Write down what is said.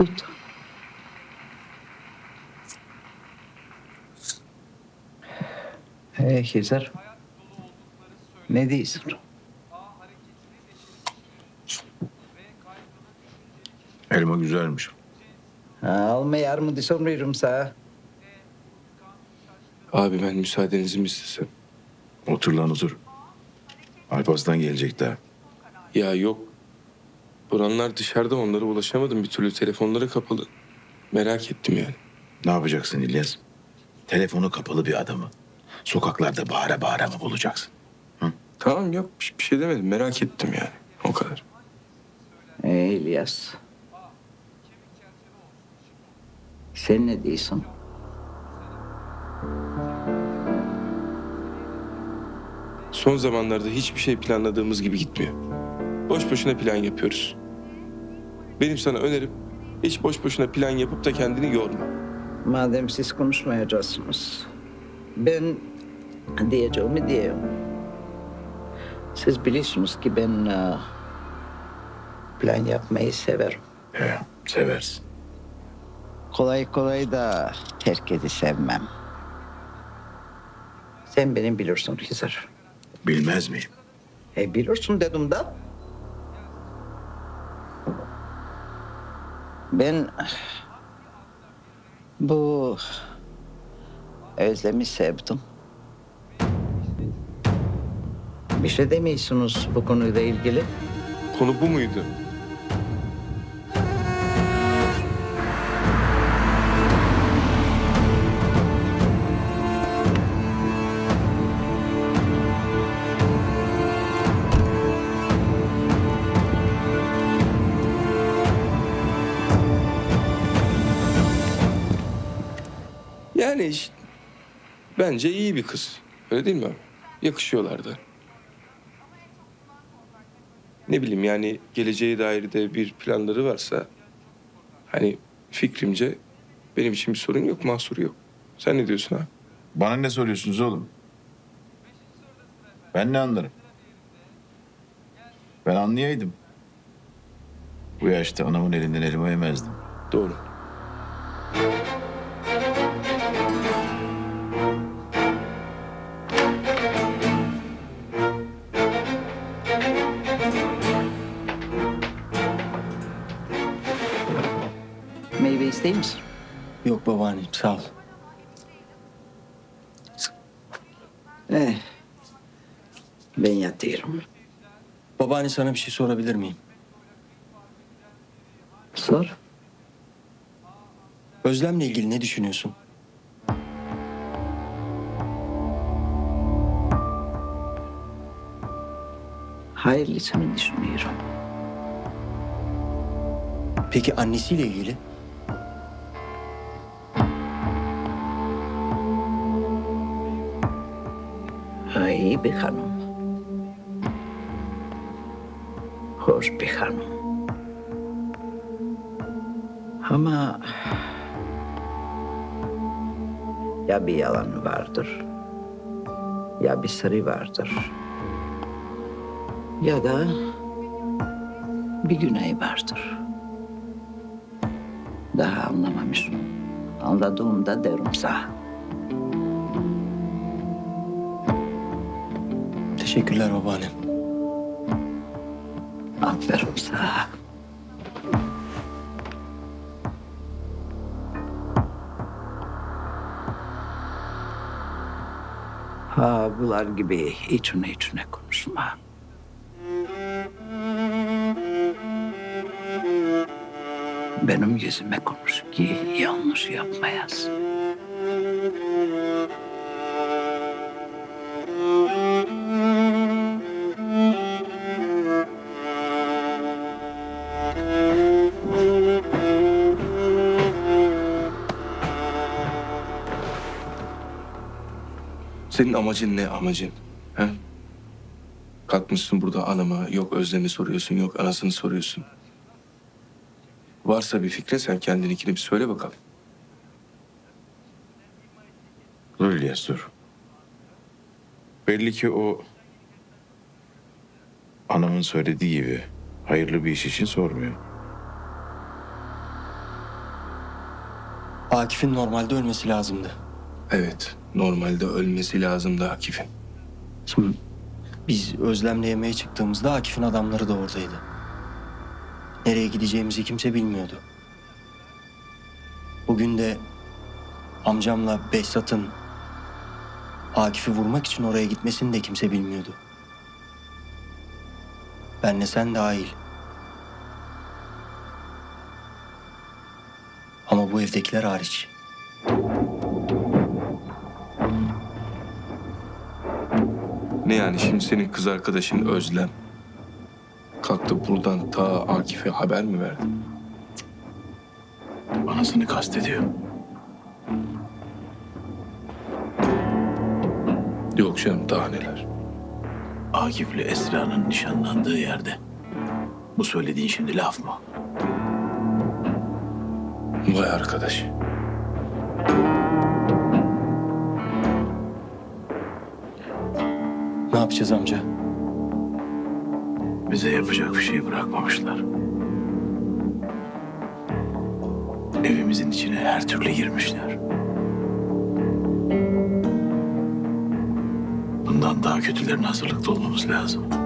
Tut. Hey Hizar. Ne diyorsun? Elma güzelmiş. Ha, almayar mı diye soruyorum sana. Abi ben müsaadenizi mi istesem? Otur lan otur. Alparslan gelecek daha. Ya yok. Buranlar dışarıda onlara ulaşamadım bir türlü. Telefonları kapalı. Merak ettim yani. Ne yapacaksın İlyas? Telefonu kapalı bir adamı. Sokaklarda bağıra bağıra mı bulacaksın? Tamam yok bir bir şey demedim. Merak ettim yani. O kadar. Hey İlyas. Sen ne diyorsun? Son zamanlarda hiçbir şey planladığımız gibi gitmiyor. Boş boşuna plan yapıyoruz. Benim sana önerim hiç boş boşuna plan yapıp da kendini yorma. Madem siz konuşmayacaksınız. Ben diyeceğimi diyeyim. Siz biliyorsunuz ki ben e, plan yapmayı severim. He, seversin. Kolay kolay da herkesi sevmem. Sen benim bilirsin Hizar. Bilmez miyim? E bilirsin dedim da. Ben bu özlemi sevdim. Bir şey demiyorsunuz bu konuyla ilgili. Konu bu muydu? Yani bence iyi bir kız. Öyle değil mi abi? Yakışıyorlar da. Ne bileyim yani geleceğe dair de bir planları varsa hani fikrimce benim için bir sorun yok, mahsuru yok. Sen ne diyorsun ha? Bana ne soruyorsunuz oğlum? Ben ne anlarım? Ben anlayaydım. Bu yaşta anamın elinden elma yemezdim. Doğru. Meyve ister misin? Yok babaannem sağ ol. Eh, ben yatıyorum. Babaanne sana bir şey sorabilir miyim? Sor. Özlem'le ilgili ne düşünüyorsun? Hayırlısını düşünüyorum. Peki annesiyle ilgili? Bir hanım. Hoş bir hanım. Ama ya bir yalan vardır ya bir sırrı vardır ya da bir güney vardır. Daha anlamamışım. Anladığımda derim sana. Teşekkürler babaannem. Aferin sana. Ha bunlar gibi içine içine konuşma. Benim yüzüme konuş ki yanlış yapmayasın. Senin amacın ne amacın? He? Kalkmışsın burada anama yok Özlem'i soruyorsun yok anasını soruyorsun. Varsa bir fikre sen kendininkini bir söyle bakalım. Dur İlyas dur. Belli ki o anamın söylediği gibi hayırlı bir iş için sormuyor. Akif'in normalde ölmesi lazımdı. Evet, normalde ölmesi lazımdı Akif'in. Şimdi biz Özlem'le yemeğe çıktığımızda Akif'in adamları da oradaydı. Nereye gideceğimizi kimse bilmiyordu. Bugün de amcamla Behzat'ın Akif'i vurmak için oraya gitmesini de kimse bilmiyordu. Benle sen dahil. Ama bu evdekiler hariç. Ne yani şimdi senin kız arkadaşın Özlem kalktı buradan ta Akif'e haber mi verdi? Anasını kastediyor. Yok canım daha neler. Akif'le Esra'nın nişanlandığı yerde. Bu söylediğin şimdi laf mı? Vay arkadaş. Yapacağız amca? Bize yapacak bir şey bırakmamışlar. Evimizin içine her türlü girmişler. Bundan daha kötülerine hazırlıklı olmamız lazım.